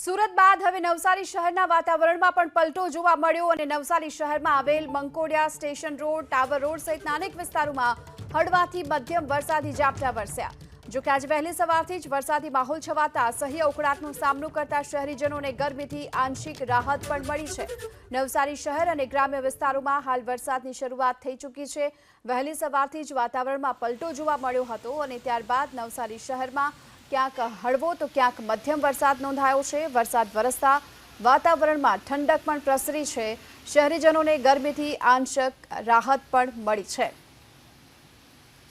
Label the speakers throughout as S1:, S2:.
S1: સુરત બાદ હવે નવસારી શહેરના વાતાવરણમાં પણ પલટો જોવા મળ્યો અને નવસારી શહેરમાં આવેલ Mankodiya station road, tower road સહિતના અનેક વિસ્તારોમાં હળવાથી મધ્યમ વરસાદી ઝાપટા વરસ્યા. જો કે આજે વહેલી સવારથી જ વરસાદી માહોલ છવાતા સહી ઉકળાટનો સામનો કરતા શહેરીજનોને ગરમીથી આંશિક રાહત પણ મળી છે. નવસારી શહેર અને ગ્રામ્ય વિસ્તારોમાં હાલ વરસાદની શરૂઆત થઈ ચૂકી છે. વહેલી સવારથી જ વાતાવરણમાં પલટો જોવા મળ્યો હતો અને ત્યારબાદ નવસારી શહેરમાં ક્યાંક હળવો તો ક્યાંક મધ્યમ વરસાદ નોંધાયો છે. વરસાદ વરસતા વાતાવરણમાં ઠંડક પણ પ્રસરી છે. શહેરીજનોને ગરમીથી આંશક રાહત પણ મળી છે.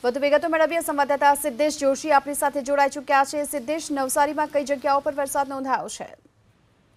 S1: વધુ વિગતો મેળવીએ સંવાદદાતા સિદ્ધેશ જોશી આપણી સાથે જોડાઈ ચૂક્યા છે. સિદ્ધેશ, નવસારીમાં કઈ જગ્યાઓ પર વરસાદ નોંધાયો છે?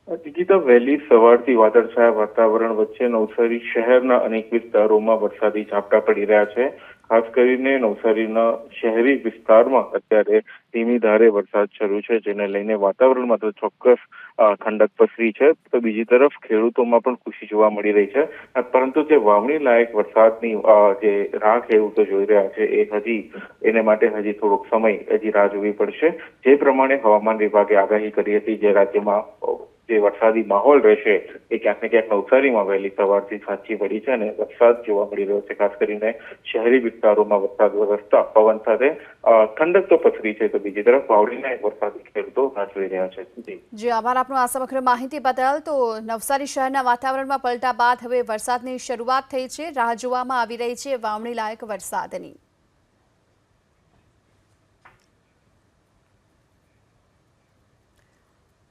S2: દીકિતા વહેલી સવારથી વાદળછાયા વાતાવરણ વચ્ચે નવસારી શહેરના અનેક વિસ્તારોમાં વરસાદી ઝાપટા પડી રહ્યા છે. ખાસ કરીને નવસારીના શહેરી વિસ્તારમાં અત્યારે ધીમી ધારે વરસાદ શરૂ છે, જેને લઈને વાતાવરણમાં તો ચોક્કસ ઠંડક પસરી છે. તો બીજી તરફ ખેડૂતોમાં પણ ખુશી જોવા મળી રહી છે. પરંતુ જે વાવણી લાયક વરસાદની જે રાહ ખેડૂતો જોઈ રહ્યા છે, એ હજી એને માટે હજી થોડોક સમય હજી રાહ જોવી પડશે. જે પ્રમાણે હવામાન વિભાગે આગાહી કરી હતી જે રાજ્યમાં જે વરસાદી માહોલ રહેશે એ ક્યાંક ને ક્યાંક નવસારીમાં વહેલી સવારથી સાચી પડી છે અને વરસાદ જોવા મળી રહ્યો છે. ખાસ કરીને શહેરી વિસ્તારોમાં વરસાદ વરસતા પવન સાથે ઠંડક તો પથરી છે તો બીજી તરફ વાવડીના વરસાદી ખેડૂતો નાચવી રહ્યા છે.
S1: જી, આભાર આપનો આ સમગ્ર માહિતી બદલ. તો નવસારી શહેરના વાતાવરણમાં પલટા બાદ હવે વરસાદની શરૂઆત થઈ છે. રાહ જોવામાં આવી રહી છે વાવણી લાયક વરસાદની.